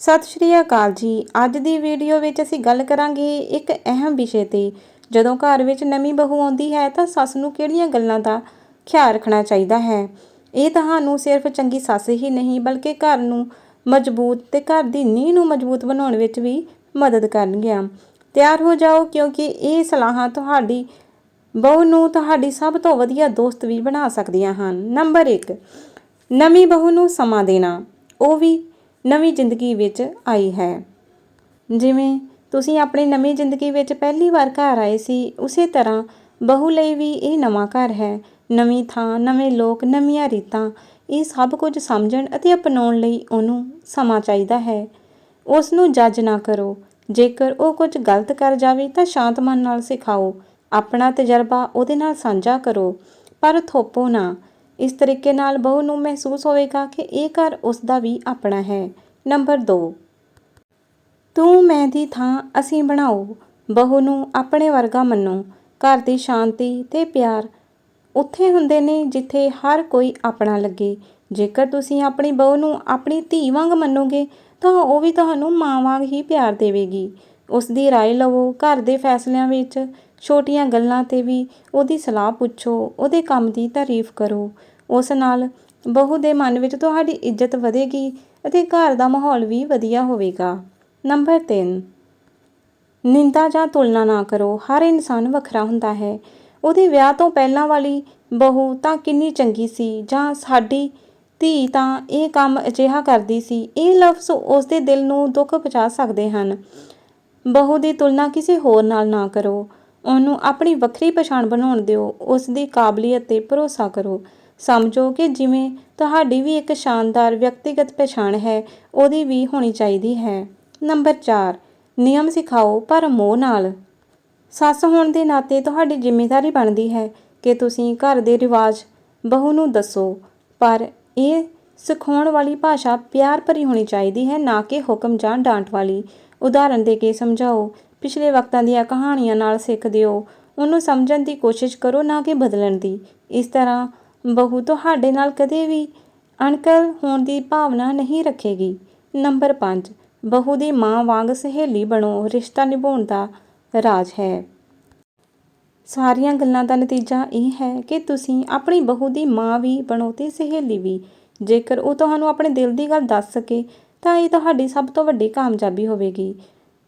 ਸਤਿ ਸ਼੍ਰੀ ਅਕਾਲ ਜੀ। ਅੱਜ ਦੀ ਵੀਡੀਓ ਵਿੱਚ ਅਸੀਂ ਗੱਲ ਕਰਾਂਗੇ ਇੱਕ ਅਹਿਮ ਵਿਸ਼ੇ ਤੇ। ਜਦੋਂ ਘਰ ਵਿੱਚ ਨਵੀਂ ਬਹੂ ਆਉਂਦੀ ਹੈ ਤਾਂ ਸੱਸ ਨੂੰ ਕਿਹੜੀਆਂ ਗੱਲਾਂ ਦਾ ਖਿਆਲ ਰੱਖਣਾ ਚਾਹੀਦਾ ਹੈ? ਇਹ ਤੁਹਾਨੂੰ ਸਿਰਫ ਚੰਗੀ ਸੱਸ ਹੀ ਨਹੀਂ, ਬਲਕਿ ਘਰ ਨੂੰ ਮਜ਼ਬੂਤ ਤੇ ਘਰ ਦੀ ਨੀਂਹ ਨੂੰ ਮਜ਼ਬੂਤ ਬਣਾਉਣ ਵਿੱਚ ਵੀ ਮਦਦ ਕਰਨਗੀਆਂ। ਤਿਆਰ ਹੋ ਜਾਓ, ਕਿਉਂਕਿ ਇਹ ਸਲਾਹਾਂ ਤੁਹਾਡੀ ਬਹੂ ਨੂੰ ਤੁਹਾਡੀ ਸਭ ਤੋਂ ਵਧੀਆ ਦੋਸਤ ਵੀ ਬਣਾ ਸਕਦੀਆਂ ਹਨ। ਨੰਬਰ 1 ਨਵੀਂ ਬਹੂ ਨੂੰ ਸਮਾਂ ਦੇਣਾ। ਉਹ ਵੀ ਨਵੀਂ ਜ਼ਿੰਦਗੀ ਵਿੱਚ ਆਈ ਹੈ। ਜਿਵੇਂ ਤੁਸੀਂ ਆਪਣੀ ਨਵੀਂ ਜ਼ਿੰਦਗੀ ਵਿੱਚ ਪਹਿਲੀ ਵਾਰ ਘਰ ਆਏ ਸੀ, ਉਸੇ ਤਰ੍ਹਾਂ ਬਹੂ ਲਈ ਵੀ ਇਹ ਨਵਾਂ ਘਰ ਹੈ। ਨਵੀਂ ਥਾਂ, ਨਵੇਂ ਲੋਕ, ਨਵੀਆਂ ਰੀਤਾਂ, ਇਹ ਸਭ ਕੁਝ ਸਮਝਣ ਅਤੇ ਅਪਣਾਉਣ ਲਈ ਉਹਨੂੰ ਸਮਾਂ ਚਾਹੀਦਾ ਹੈ। ਉਸ ਨੂੰ ਜੱਜ ਨਾ ਕਰੋ। ਜੇਕਰ ਉਹ ਕੁਝ ਗਲਤ ਕਰ ਜਾਵੇ ਤਾਂ ਸ਼ਾਂਤ ਮਨ ਨਾਲ ਸਿਖਾਓ। ਆਪਣਾ ਤਜਰਬਾ ਉਹਦੇ ਨਾਲ ਸਾਂਝਾ ਕਰੋ। ਪਰ ਥੋਪੋ ਨਾ। ਇਸ ਤਰੀਕੇ ਨਾਲ ਬਹੂ ਨੂੰ ਮਹਿਸੂਸ ਹੋਵੇਗਾ ਕਿ ਇਹ ਘਰ ਉਸ ਦਾ ਵੀ ਆਪਣਾ ਹੈ। ਨੰਬਰ 2 ਤੂੰ ਮੈਂ ਦੀ ਥਾਂ ਅਸੀਂ ਬਣਾਓ। ਬਹੂ ਨੂੰ ਆਪਣੇ ਵਰਗਾ ਮੰਨੋ। ਘਰ ਦੀ ਸ਼ਾਂਤੀ ਤੇ ਪਿਆਰ ਉੱਥੇ ਹੁੰਦੇ ਨੇ ਜਿੱਥੇ ਹਰ ਕੋਈ ਆਪਣਾ ਲੱਗੇ। ਜੇਕਰ ਤੁਸੀਂ ਆਪਣੀ ਬਹੂ ਨੂੰ ਆਪਣੀ ਧੀ ਵਾਂਗ ਮੰਨੋਗੇ ਤਾਂ ਉਹ ਵੀ ਤੁਹਾਨੂੰ ਮਾਂ ਵਾਂਗ ਹੀ ਪਿਆਰ ਦੇਵੇਗੀ। ਉਸ ਦੀ ਰਾਏ ਲਵੋ ਘਰ ਦੇ ਫੈਸਲਿਆਂ ਵਿੱਚ। ਛੋਟੀਆਂ ਗੱਲਾਂ 'ਤੇ ਵੀ ਉਹਦੀ ਸਲਾਹ ਪੁੱਛੋ, ਉਹਦੇ ਕੰਮ ਦੀ ਤਾਰੀਫ ਕਰੋ। ਉਸ ਨਾਲ ਬਹੁ ਦੇ ਮਨ ਵਿੱਚ ਤੁਹਾਡੀ ਇੱਜ਼ਤ ਵਧੇਗੀ ਅਤੇ ਘਰ ਦਾ ਮਾਹੌਲ ਵੀ ਵਧੀਆ ਹੋਵੇਗਾ। ਨੰਬਰ 3 ਨਿੰਦਾ ਜਾਂ ਤੁਲਨਾ ਨਾ ਕਰੋ। ਹਰ ਇਨਸਾਨ ਵੱਖਰਾ ਹੁੰਦਾ ਹੈ। ਉਹਦੇ ਵਿਆਹ ਤੋਂ ਪਹਿਲਾਂ ਵਾਲੀ ਬਹੁ ਤਾਂ ਕਿੰਨੀ ਚੰਗੀ ਸੀ ਜਾਂ ਸਾਡੀ ਧੀ ਤਾਂ ਇਹ ਕੰਮ ਅਜਿਹਾ ਕਰਦੀ ਸੀ। ਇਹ ਲਫ਼ਜ਼ ਉਸ ਦੇ ਦਿਲ ਨੂੰ ਦੁੱਖ ਪਹੁੰਚਾ ਸਕਦੇ ਹਨ। ਬਹੂ ਦੀ ਤੁਲਨਾ ਕਿਸੇ ਹੋਰ ਨਾਲ ਨਾ ਕਰੋ। ਉਹਨੂੰ ਆਪਣੀ ਵੱਖਰੀ ਪਛਾਣ ਬਣਾਉਣ ਦਿਓ। ਉਸ ਦੀ ਕਾਬਲੀਅਤ ਤੇ ਭਰੋਸਾ ਕਰੋ। ਸਮਝੋ ਕਿ ਜਿਵੇਂ ਤੁਹਾਡੀ ਵੀ ਇੱਕ ਸ਼ਾਨਦਾਰ ਵਿਅਕਤੀਗਤ ਪਛਾਣ ਹੈ, ਉਹਦੀ ਵੀ ਹੋਣੀ ਚਾਹੀਦੀ ਹੈ। ਨੰਬਰ 4 ਨਿਯਮ ਸਿਖਾਓ ਪਰ ਮੋਹ ਨਾਲ। ਸੱਸ ਹੋਣ ਦੇ ਨਾਤੇ ਤੁਹਾਡੀ ਜ਼ਿੰਮੇਵਾਰੀ ਬਣਦੀ ਹੈ ਕਿ ਤੁਸੀਂ ਘਰ ਦੇ ਰਿਵਾਜ ਬਹੂ ਨੂੰ ਦੱਸੋ। ਪਰ ਇਹ ਸਿਖਾਉਣ ਵਾਲੀ ਭਾਸ਼ਾ ਪਿਆਰ ਭਰੀ ਹੋਣੀ ਚਾਹੀਦੀ ਹੈ, ਨਾ ਕਿ ਹੁਕਮ ਜਾਂ ਡਾਂਟ ਵਾਲੀ। ਉਦਾਹਰਨ ਦੇ ਕੇ ਸਮਝਾਓ। ਪਿਛਲੇ ਵਕਤਾਂ ਦੀਆਂ ਕਹਾਣੀਆਂ ਨਾਲ ਸਿੱਖ ਦਿਓ। ਉਹਨੂੰ ਸਮਝਣ ਦੀ ਕੋਸ਼ਿਸ਼ ਕਰੋ ਨਾ ਕਿ ਬਦਲਣ ਦੀ। ਇਸ ਤਰ੍ਹਾਂ ਬਹੂ ਤੁਹਾਡੇ ਨਾਲ ਕਦੇ ਵੀ ਅਣਕਲ ਹੋਣ ਦੀ ਭਾਵਨਾ ਨਹੀਂ ਰੱਖੇਗੀ। ਨੰਬਰ 5 ਬਹੂ ਦੀ ਮਾਂ ਵਾਂਗ ਸਹੇਲੀ ਬਣੋ, ਰਿਸ਼ਤਾ ਨਿਭਾਉਣ ਦਾ ਰਾਜ ਹੈ। ਸਾਰੀਆਂ ਗੱਲਾਂ ਦਾ ਨਤੀਜਾ ਇਹ ਹੈ ਕਿ ਤੁਸੀਂ ਆਪਣੀ ਬਹੂ ਦੀ ਮਾਂ ਵੀ ਬਣੋ ਤੇ ਸਹੇਲੀ ਵੀ। ਜੇਕਰ ਉਹ ਤੁਹਾਨੂੰ ਆਪਣੇ ਦਿਲ ਦੀ ਗੱਲ ਦੱਸ ਸਕੇ ਤਾਂ ਇਹ ਤੁਹਾਡੀ ਸਭ ਤੋਂ ਵੱਡੀ ਕਾਮਯਾਬੀ ਹੋਵੇਗੀ।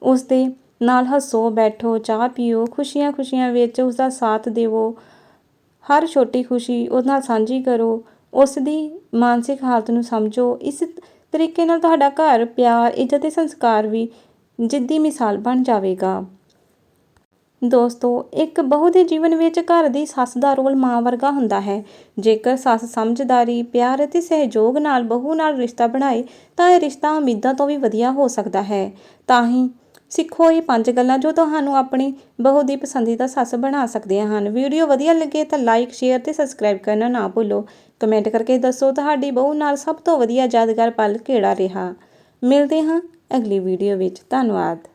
ਉਸ ਦੇ ਨਾਲ ਹੱਸੋ, ਬੈਠੋ, ਚਾਹ ਪੀਓ ਖੁਸ਼ੀਆਂ-ਖੁਸ਼ੀਆਂ ਵਿੱਚ ਉਸ ਦਾ ਸਾਥ ਦੇਵੋ। ਹਰ ਛੋਟੀ ਖੁਸ਼ੀ ਉਸ ਨਾਲ ਸਾਂਝੀ ਕਰੋ। ਉਸ ਦੀ ਮਾਨਸਿਕ ਹਾਲਤ ਨੂੰ ਸਮਝੋ। ਇਸ ਤਰੀਕੇ ਨਾਲ ਤੁਹਾਡਾ ਘਰ, ਪਿਆਰ, ਇੱਜ਼ਤ ਤੇ ਸੰਸਕਾਰ ਵੀ ਜਿੱਦੀ ਮਿਸਾਲ ਬਣ ਜਾਵੇਗਾ। ਦੋਸਤੋ, ਇੱਕ ਬਹੂ ਦੇ ਜੀਵਨ ਵਿੱਚ ਘਰ ਦੀ ਸੱਸ ਦਾ ਰੋਲ ਮਾਂ ਵਰਗਾ ਹੁੰਦਾ ਹੈ। ਜੇਕਰ ਸੱਸ ਸਮਝਦਾਰੀ, ਪਿਆਰ ਅਤੇ ਸਹਿਯੋਗ ਨਾਲ ਬਹੂ ਨਾਲ ਰਿਸ਼ਤਾ ਬਣਾਏ, ਤਾਂ ਇਹ ਰਿਸ਼ਤਾ ਉਮੀਦਾਂ ਤੋਂ ਵੀ ਵਧੀਆ ਹੋ ਸਕਦਾ ਹੈ। ਤਾਂ ਹੀ ਸਿੱਖੋ, ਇਹ ਪੰਜ ਗੱਲਾਂ ਜੋ ਤੁਹਾਨੂੰ ਆਪਣੀ ਬਹੂ ਦੀ ਪਸੰਦੀਦਾ ਸੱਸ ਬਣਾ ਸਕਦੀਆਂ ਹਨ। ਵੀਡੀਓ ਵਧੀਆ ਲੱਗੇ ਤਾਂ ਲਾਈਕ ਸ਼ੇਅਰ ਤੇ ਸਬਸਕ੍ਰਾਈਬ ਕਰਨਾ ਨਾ ਭੁੱਲੋ। ਕਮੈਂਟ ਕਰਕੇ ਦੱਸੋ ਤੁਹਾਡੀ ਬਹੁ ਨਾਲ ਸਭ ਤੋਂ ਵਧੀਆ ਯਾਦਗਾਰ ਪਲ ਕਿਹੜਾ ਰਿਹਾ। ਮਿਲਦੇ ਹਾਂ ਅਗਲੀ ਵੀਡੀਓ ਵਿੱਚ। ਧੰਨਵਾਦ।